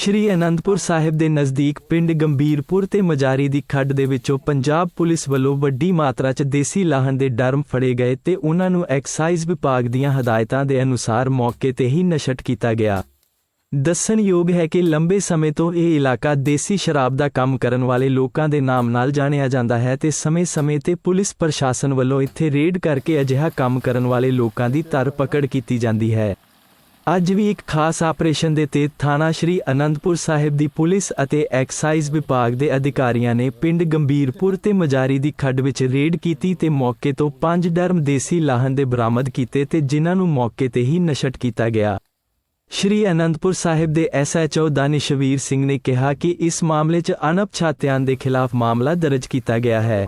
ਸ਼੍ਰੀ ਅਨੰਦਪੁਰ ਸਾਹਿਬ ਦੇ ਨਜ਼ਦੀਕ ਪਿੰਡ ਗੰਭੀਰਪੁਰ ਤੇ ਮਜਾਰੀ ਦੀ ਖੱਡ ਦੇ ਵਿੱਚੋਂ ਪੰਜਾਬ ਪੁਲਿਸ ਵੱਲੋਂ ਵੱਡੀ ਮਾਤਰਾ 'ਚ ਦੇਸੀ ਲਾਹਣ ਦੇ ਡਰਮ ਫੜੇ ਗਏ ਤੇ ਉਹਨਾਂ ਨੂੰ ਐਕਸਾਈਜ਼ ਵਿਭਾਗ ਦੀਆਂ ਹਦਾਇਤਾਂ ਦੇ ਅਨੁਸਾਰ ਮੌਕੇ ਤੇ ਹੀ ਨਸ਼ਟ ਕੀਤਾ ਗਿਆ। ਦੱਸਣਯੋਗ ਹੈ ਕਿ ਲੰਬੇ ਸਮੇਂ ਤੋਂ ਇਹ ਇਲਾਕਾ ਦੇਸੀ ਸ਼ਰਾਬ ਦਾ ਕੰਮ ਕਰਨ ਵਾਲੇ ਲੋਕਾਂ ਦੇ ਨਾਮ ਨਾਲ ਜਾਣਿਆ ਜਾਂਦਾ ਹੈ ਤੇ ਸਮੇਂ-ਸਮੇਂ ਤੇ ਪੁਲਿਸ ਪ੍ਰਸ਼ਾਸਨ ਵੱਲੋਂ ਇੱਥੇ ਰੇਡ ਕਰਕੇ ਅਜਿਹਾ ਕੰਮ ਕਰਨ ਵਾਲੇ ਲੋਕਾਂ ਦੀ ਧਰ ਪਕੜ ਕੀਤੀ ਜਾਂਦੀ ਹੈ। ਅੱਜ ਵੀ ਇੱਕ ਖਾਸ ਆਪਰੇਸ਼ਨ ਦੇ ਤਹਿਤ ਥਾਣਾ ਸ਼੍ਰੀ ਅਨੰਦਪੁਰ ਸਾਹਿਬ ਦੀ ਪੁਲਿਸ ਅਤੇ ਐਕਸਾਈਜ਼ ਵਿਭਾਗ ਦੇ ਅਧਿਕਾਰੀਆਂ ਨੇ ਪਿੰਡ ਗੰਭੀਰਪੁਰ ਤੇ ਮਜਾਰੀ ਦੀ ਖੱਡ ਵਿੱਚ ਰੇਡ ਕੀਤੀ ਤੇ ਮੌਕੇ ਤੋਂ ਪੰਜ ਡਰਮ ਦੇਸੀ ਲਾਹਨ ਦੇ ਬਰਾਮਦ ਕੀਤੇ ਤੇ ਜਿਨ੍ਹਾਂ ਨੂੰ ਮੌਕੇ ਤੇ ਹੀ ਨਸ਼ਟ ਕੀਤਾ ਗਿਆ। ਸ਼੍ਰੀ ਅਨੰਦਪੁਰ ਸਾਹਿਬ ਦੇ ਐਸਐਚਓ ਦਾਨਿਸ਼ਵੀਰ ਸਿੰਘ ਨੇ ਕਿਹਾ ਕਿ ਇਸ ਮਾਮਲੇ 'ਚ ਅਣਪਛਾਤਿਆਂ ਦੇ ਖਿਲਾਫ ਮਾਮਲਾ ਦਰਜ ਕੀਤਾ ਗਿਆ ਹੈ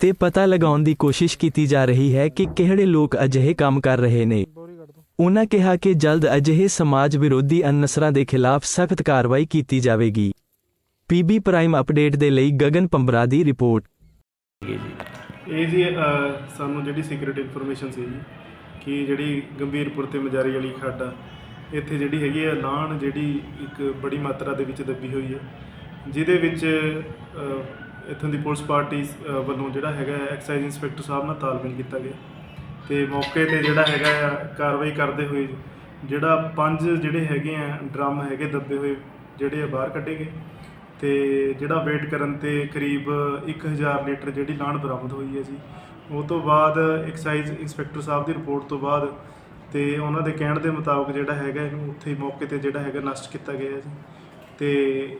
ਤੇ ਪਤਾ ਲਗਾਉਣ ਦੀ ਕੋਸ਼ਿਸ਼ ਕੀਤੀ ਜਾ ਰਹੀ ਹੈ ਕਿ ਕਿਹੜੇ ਲੋਕ ਅਜਿਹੇ ਕੰਮ ਕਰ ਰਹੇ ਨੇ। ਉਨ੍ਹਾਂ ਕਿਹਾ ਕਿ ਜਲਦ ਅਜਿਹੇ ਸਮਾਜ ਵਿਰੋਧੀ ਅਨਸਰਾਂ ਦੇ ਖਿਲਾਫ ਸਖਤ ਕਾਰਵਾਈ ਕੀਤੀ ਜਾਵੇਗੀ। ਪੀਬੀ ਪ੍ਰਾਈਮ ਅਪਡੇਟ ਦੇ ਲਈ ਗਗਨ ਪੰਬਰਾ ਦੀ ਰਿਪੋਰਟ। ਇਹ ਜੀ ਅ, ਸਾਨੂੰ ਜਿਹੜੀ ਸੀਕ੍ਰੀਟ ਇਨਫੋਰਮੇਸ਼ਨ ਸੀ ਜੀ ਕਿ ਜਿਹੜੀ ਗੰਭੀਰਪੁਰ ਤੇ ਮਜਾਰੀ ਵਾਲੀ ਖੱਡ ਆ ਇੱਥੇ ਜਿਹੜੀ ਹੈਗੀ ਆ ਲਾਹਣ ਜਿਹੜੀ ਇੱਕ ਬੜੀ ਮਾਤਰਾ ਦੇ ਵਿੱਚ ਦੱਬੀ ਹੋਈ ਹੈ ਜਿਹਦੇ ਵਿੱਚ ਅ, ਇੱਥੋਂ ਦੀ ਪੁਲਿਸ ਪਾਰਟੀ ਅ, ਵੱਲੋਂ ਜਿਹੜਾ ਹੈਗਾ ਐਕਸਾਈਜ਼ ਇੰਸਪੈਕਟਰ ਸਾਹਿਬ ਨਾਲ ਤਾਲਮੇਲ ਕੀਤਾ ਗਿਆ। ਤੇ ਮੌਕੇ ਤੇ ਜਿਹੜਾ ਹੈਗਾ ਆ, ਕਾਰਵਾਈ ਕਰਦੇ ਹੋਏ ਜਿਹੜਾ ਪੰਜ ਜਿਹੜੇ ਹੈਗੇ ਆ, ਡਰਮ ਹੈਗੇ ਦੱਬੇ ਹੋਏ, ਜਿਹੜੇ ਆ ਬਾਹਰ ਕੱਢੇ ਗਏ। ਤੇ ਜਿਹੜਾ ਵੇਟ ਕਰਨ ਤੇ ਕਰੀਬ 1000 ਲੀਟਰ ਜਿਹੜੀ ਲਾਣ ਬਰਾਮਦ ਹੋਈ ਹੈ ਜੀ। ਉਹ ਤੋਂ ਬਾਅਦ ਐਕਸਾਈਜ਼ ਇੰਸਪੈਕਟਰ ਸਾਹਿਬ ਦੀ ਰਿਪੋਰਟ ਤੋਂ ਬਾਅਦ ਤੇ ਉਹਨਾਂ ਦੇ ਕਹਿਣ ਦੇ ਮੁਤਾਬਕ ਜਿਹੜਾ ਹੈਗਾ ਇਹਨੂੰ ਉੱਥੇ ਹੀ ਮੌਕੇ ਤੇ ਜਿਹੜਾ ਹੈਗਾ ਨਸ਼ਟ ਕੀਤਾ ਗਿਆ ਹੈ ਜੀ। ਤੇ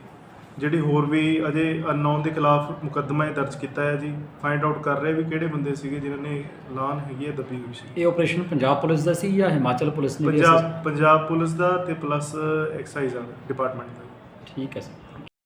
ਜਿਹੜੀ ਹੋਰ ਵੀ ਅਜੇ ਅਨਨੋਨ ਦੇ ਖਿਲਾਫ ਮੁਕੱਦਮਾ ਇਹ ਦਰਜ ਕੀਤਾ ਹੈ ਜੀ। ਫਾਈਂਡ ਆਊਟ ਕਰ ਰਹੇ ਵੀ ਕਿਹੜੇ ਬੰਦੇ ਸੀਗੇ ਜਿਨ੍ਹਾਂ ਨੇ ਲਾਨ ਹੈਗੀ ਹੈ ਦੱਬੀ ਹੋਈ ਸੀ। ਇਹ ਆਪਰੇਸ਼ਨ ਪੰਜਾਬ ਪੁਲਿਸ ਦਾ ਸੀ ਜਾਂ ਹਿਮਾਚਲ ਪੁਲਿਸ ਨੇ ਪੰਜਾਬ ਪੰਜਾਬ ਪੁਲਿਸ ਦਾ ਤੇ ਪਲੱਸ ਐਕਸਾਈਜ਼ ਦਾ ਡਿਪਾਰਟਮੈਂਟ ਦਾ। ਠੀਕ ਹੈ ਸਰ